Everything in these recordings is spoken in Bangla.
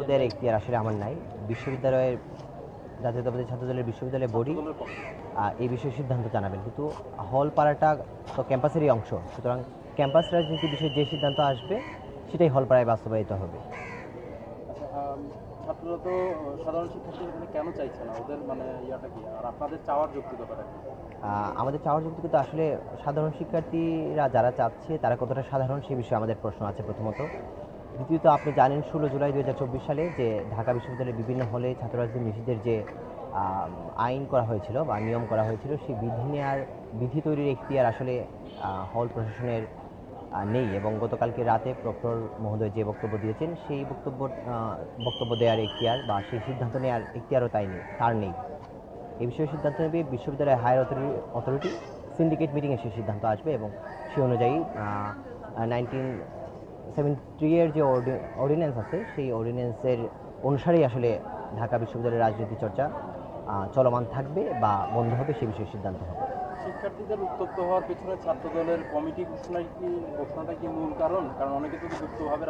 ওদের এখতিয়ার আসলে আমার নাই। বিশ্ববিদ্যালয়ের জাতীয়তাবাদী ছাত্র দলের বিশ্ববিদ্যালয় বডি এই বিষয়ে সিদ্ধান্ত জানাবেন। কিন্তু হল পাড়াটা তো ক্যাম্পাসেরই অংশ। সুতরাং ক্যাম্পাস রাজনীতি বিষয়ে যে সিদ্ধান্ত আসবে সেটাই হল পাড়ায় বাস্তবায়িত হবে। আচ্ছা, ছাত্ররা তো সাধারণ কেন চাইছে না ওদের মানে ইয়াটা কি? আর আপনাদের চাওয়ার যৌক্তিকতাটা আমাদের চাওয়ার যৌক্তিকতা আসলে সাধারণ শিক্ষার্থীরা যারা চাচ্ছে তারা কতটা সাধারণ সে বিষয়ে আমাদের প্রশ্ন আছে প্রথমত। দ্বিতীয়ত, আপনি জানেন ষোলো জুলাই দু হাজার চব্বিশ সালে যে ঢাকা বিশ্ববিদ্যালয়ের বিভিন্ন হলে ছাত্র রাজনীতি নিষিদ্ধের যে আইন করা হয়েছিল বা নিয়ম করা হয়েছিল, সেই বিধি নেওয়ার বিধি তৈরির এখতিয়ার আসলে হল প্রশাসনের নেই এবং গতকালকে রাতে প্রক্টর মহোদয় যে বক্তব্য দিয়েছেন, সেই বক্তব্য বক্তব্য দেওয়ার এখতিয়ার বা সেই সিদ্ধান্ত নেওয়ার এখতিয়ারও তাই নেই, তার নেই। এই বিষয়ে সিদ্ধান্ত নেবে বিশ্ববিদ্যালয়ের হায়ার অথরিটি অথরিটি। সিন্ডিকেট মিটিংয়ে সেই সিদ্ধান্ত আসবে এবং সে অনুযায়ী নাইনটিন সেভেন্টি এর যে অর্ডিন্যান্স আছে সেই অর্ডিন্যান্সের অনুসারেই আসলে ঢাকা বিশ্ববিদ্যালয়ের রাজনীতি চর্চা চলমান থাকবে বা বন্ধ হবে সে বিষয়ে সিদ্ধান্ত হবে। শিক্ষার্থীদের উত্তপ্ত হওয়ার পেছনে ছাত্র দলের কমিটি ঘোষণায় কি ঘোষণাটা কি মূল কারণ? কারণ অনেকে তো আহ,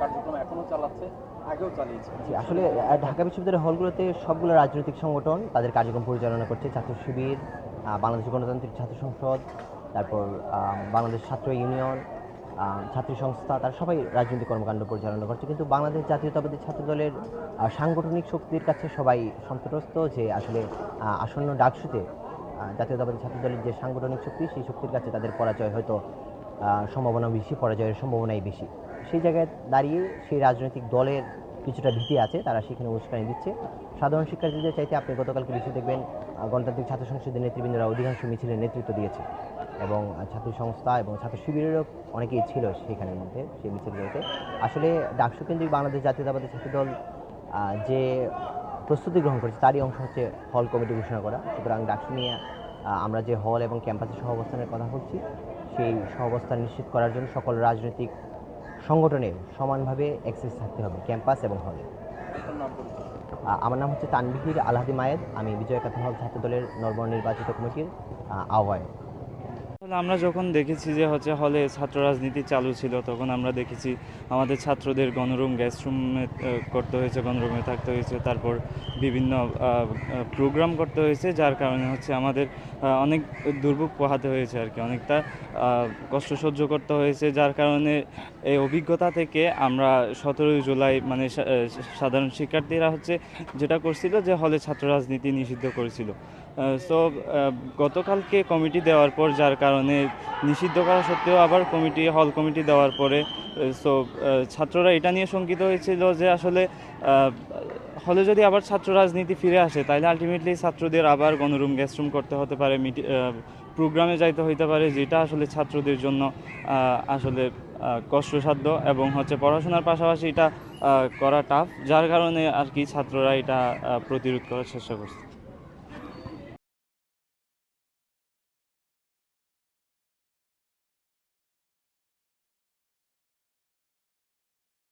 কার্যক্রম এখনও চালাচ্ছে আগেও চালিয়েছে। জি, আসলে ঢাকা বিশ্ববিদ্যালয়ের হলগুলোতে সবগুলো রাজনৈতিক সংগঠন তাদের কার্যক্রম পরিচালনা করছে ছাত্র শিবির বাংলাদেশ গণতান্ত্রিক ছাত্র সংসদ তারপর বাংলাদেশ ছাত্র ইউনিয়ন ছাত্রী সংস্থা, তারা সবাই রাজনৈতিক কর্মকাণ্ড পরিচালনা করছে, কিন্তু বাংলাদেশ জাতীয়তাবাদী ছাত্র দলের সাংগঠনিক শক্তির কাছে সবাই সন্তুষ্ট যে আসলে আসন্ন ডাকসুতে জাতীয়তাবাদী ছাত্র দলের যে সাংগঠনিক শক্তি, সেই শক্তির কাছে তাদের পরাজয় হয়তো সম্ভাবনা বেশি, পরাজয়ের সম্ভাবনাই বেশি। সেই জায়গায় দাঁড়িয়ে সেই রাজনৈতিক দলের কিছুটা ভীতি আছে, তারা সেখানে উস্কানি দিচ্ছে। সাধারণ শিক্ষার্থীদের চাইতে আপনি গতকালকে বিষয় দেখবেন গণতান্ত্রিক ছাত্র সংসদের নেতৃবৃন্দরা অধিকাংশ মিছিলের নেতৃত্ব দিয়েছে। এবং ছাত্র সংস্থা এবং ছাত্র শিবিরেরও অনেকেই ছিল সেখানের মধ্যে, সেই মিছিলগুলোতে। আসলে ডাকসু কেন্দ্রিক বাংলাদেশ জাতীয়তাবাদী ছাত্র দল যে প্রস্তুতি গ্রহণ করেছে, তারই অংশ হচ্ছে হল কমিটি ঘোষণা করা। সুতরাং ডাকসু নিয়ে আমরা যে হল এবং ক্যাম্পাসের সহাবস্থানের কথা বলছি, সেই সহাবস্থান নিশ্চিত করার জন্য সকল রাজনৈতিক সংগঠনের সমানভাবে অ্যাক্সেস থাকতে হবে ক্যাম্পাস এবং হলে আমার নাম হচ্ছে তানবিহির আলহাদি মায়েদ আমি বিজয় কাথা হল ছাত্র দলের নবনির্বাচিত কমিটির আহ, আহ্বায়ক। আসলে আমরা যখন দেখেছি যে হচ্ছে হলে ছাত্র রাজনীতি চালু ছিল, তখন আমরা দেখেছি আমাদের ছাত্রদের গণরুম গ্যাস রুমে করতে হয়েছে, গণরুমে থাকতে হয়েছে, তারপর বিভিন্ন প্রোগ্রাম করতে হয়েছে, যার কারণে হচ্ছে আমাদের অনেক দুর্ভোগ পোহাতে হয়েছে আর কি। অনেকটা কষ্ট সহ্য করতে হয়েছে, যার কারণে এই অভিজ্ঞতা থেকে আমরা সতেরোই জুলাই মানে সাধারণ শিক্ষার্থীরা হচ্ছে যেটা করছিল যে হলে ছাত্র রাজনীতি নিষিদ্ধ করেছিল। সো গতকালকে কমিটি দেওয়ার পর, যার কারণে নিষিদ্ধ করা সত্ত্বেও আবার কমিটি, হল কমিটি দেওয়ার পরে সো ছাত্ররা এটা নিয়ে শঙ্কিত হয়েছিল যে আসলে হলে যদি আবার ছাত্র রাজনীতি ফিরে আসে তাহলে আলটিমেটলি ছাত্রদের আবার গণরুম গ্যাসরুম করতে হতে পারে প্রোগ্রামে যাইতে হইতে পারে, যেটা আসলে ছাত্রদের জন্য আসলে কষ্টসাধ্য এবং হচ্ছে পড়াশোনার পাশাপাশি এটা করা টাফ যার কারণে আর কি ছাত্ররা এটা প্রতিরোধ করার চেষ্টা করছে।